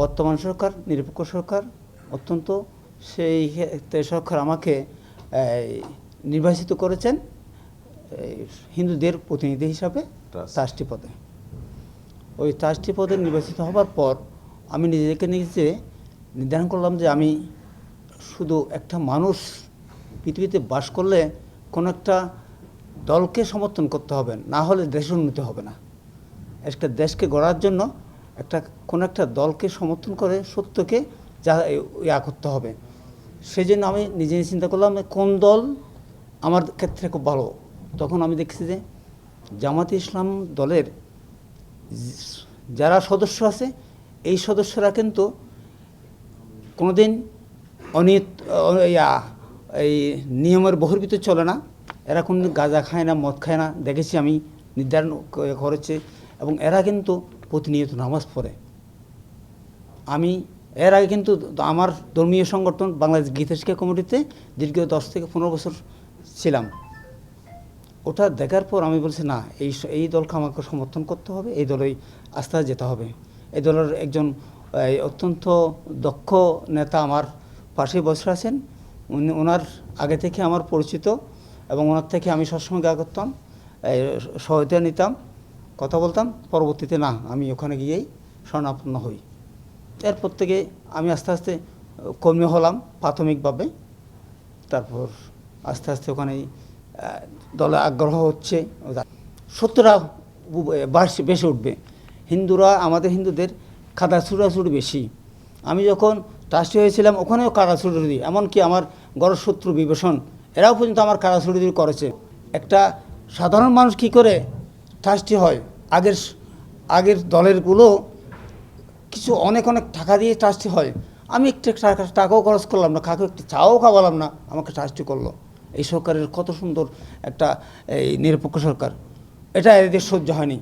বর্তমান সরকার নিরপেক্ষ সরকার অত্যন্ত সেই সরকার আমাকে নির্বাচিত করেছেন হিন্দুদের প্রতিনিধি হিসাবে. ট্রাস্টি পদে ওই ট্রাস্টি পদে নির্বাচিত হবার পর আমি নিজেকে নিজে নির্ধারণ করলাম যে আমি শুধু একটা মানুষ পৃথিবীতে বাস করলে কোনো একটা দলকে সমর্থন করতে হবে না হলে দেশের উন্নতি হবে না একটা দেশকে গড়ার জন্য একটা, কোনো একটা দলকে সমর্থন করে সত্যকে যা ইয়া করতে হবে। সেই জন্য আমি নিজে চিন্তা করলাম কোন দল আমার ক্ষেত্রে খুব ভালো। তখন আমি দেখছি যে জামাতে ইসলাম দলের যারা সদস্য আছে, এই সদস্যরা কিন্তু কোনোদিন অনিয়ত, ইয়া, এই নিয়মের বহির্ভূত চলে না। এরা কোনোদিন গাঁজা খায় না, মদ খায় না। দেখেছি আমি নির্ধারণ করেছে এবং এরা কিন্তু প্রতিনিয়ত নামাজ পড়ে। আমি এর আগে কিন্তু আমার ধর্মীয় সংগঠন বাংলাদেশ গীতা শিক্ষা কমিটিতে দীর্ঘ দশ থেকে পনেরো বছর ছিলাম। ওটা দেখার পর আমি বলছি, না, এই এই দলকে আমাকে সমর্থন করতে হবে, এই দলেই আস্থা যেতে হবে। এই দলের একজন অত্যন্ত দক্ষ নেতা আমার পাশে বসে আছেন। উনি, ওনার আগে থেকে আমার পরিচিত এবং ওনার থেকে আমি সবসময় গা করতাম সহায়তা নিতাম। কথা বলতাম, পরবর্তীতে না, আমি ওখানে গিয়েই স্বর্ণাপন্ন হই। এরপর থেকে আমি আস্তে আস্তে কর্মী হলাম প্রাথমিকভাবে। তারপর আস্তে আস্তে ওখানে দলে আগ্রহ হচ্ছে। সত্যরা বেশি উঠবে। হিন্দুরা, আমাদের হিন্দুদের খাদা ছুটাছুটি বেশি। আমি যখন ট্রাস্টি হয়েছিলাম, ওখানেও কারা ছুটি এমনকি আমার গড়শত্রু বিভীষণ, এরাও পর্যন্ত আমার কারা ছুটি করেছে। একটা সাধারণ মানুষ কি করে ট্রাস্টি হয়। আগের আগের দলেরগুলো কিছু অনেক অনেক টাকা দিয়ে ট্রাস্টি হয়। আমি একটু টাকা, টাকাও খরচ করলাম না কাকে একটু চাও খাওয়ালাম না, আমাকে ট্রাস্টি করল। এই সরকারের কত সুন্দর একটা, এই নিরপেক্ষ সরকার। এটা এদের সহ্য হয়নি।